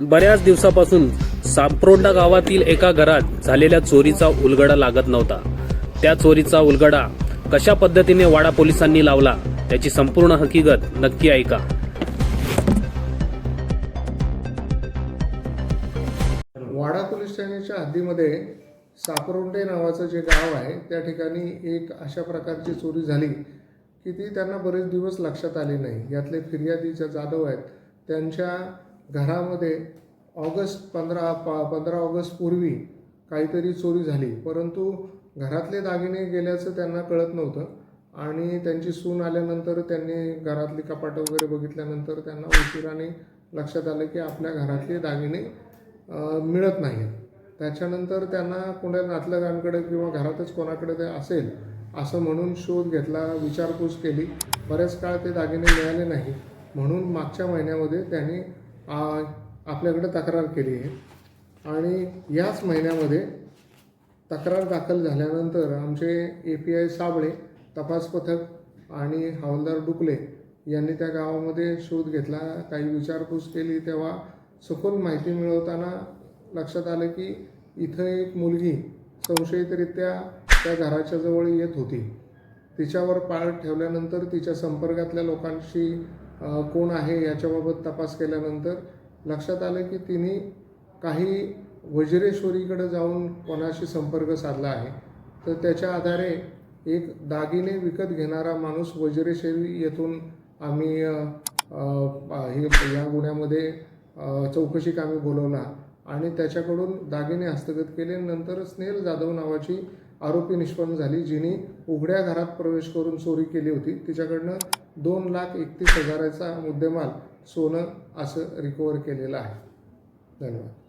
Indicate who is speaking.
Speaker 1: बऱ्याच दिवसापासून सापरोंडा गावातील एका घरात झालेल्या चोरीचा उलगडा लागत नव्हता. त्या चोरीचा उलगडा कशा पद्धतीने वाडा पोलिसांनी लावला त्याची संपूर्ण हकीकत नक्की ऐका.
Speaker 2: वाडा पोलीस ठाण्याच्या हद्दीमध्ये सापरोंडे नावाचं जे गाव आहे त्या ठिकाणी एक अशा प्रकारची चोरी झाली की ती त्यांना बरेच दिवस लक्षात आली नाही. यातले फिर्यादी ज्या जाधव आहेत त्यांच्या घरामध्ये ऑगस्ट पंधरा प पंधरा ऑगस्ट पूर्वी काहीतरी चोरी झाली. परंतु घरातले दागिने गेल्याचं त्यांना कळत नव्हतं आणि त्यांची सून आल्यानंतर त्यांनी घरातली कपाटं वगैरे बघितल्यानंतर त्यांना उशिराने लक्षात आलं की आपल्या घरातले दागिने मिळत नाही त्याच्यानंतर त्यांना कोणा नातलगांकडे किंवा घरातच कोणाकडे ते असेल असं म्हणून शोध घेतला विचारपूस केली. बऱ्याच काळ ते दागिने मिळाले नाही. म्हणून मागच्या महिन्यामध्ये त्यांनी आपल्याकडे तक्रार केली आहे. आणि याच महिन्यामध्ये तक्रार दाखल झाल्यानंतर आमचे ए पी आय साबळे तपास पथक आणि हवालदार डुकले यांनी त्या गावामध्ये शोध घेतला. काही विचारपूस केली. तेव्हा सखोल माहिती मिळवताना लक्षात आलं की इथं एक मुलगी संशयितरित्या त्या घराच्या जवळ येत होती. तिच्यावर पाळ ठेवल्यानंतर तिच्या संपर्कातल्या लोकांशी कोण आहे याच्याबाबत तपास केल्यानंतर लक्षात आलं की तिने काही वज्रेश्वरीकडे जाऊन कोणाशी संपर्क साधला आहे. तर त्याच्या आधारे एक दागिने विकत घेणारा माणूस वज्रेश्वरी येथून आम्ही हे या गुन्ह्यामध्ये चौकशी कामी बोलवला आणि त्याच्याकडून दागिने हस्तगत केले. नंतर स्नेहल जाधव नावाची आरोपी निष्पन्न झाली जिने उघड्या घरात प्रवेश करून चोरी केली होती. तिच्याकडनं दोन लाख एकतीस हजाराचा मुद्देमाल सोनं असं रिकवर केलेलं आहे. धन्यवाद.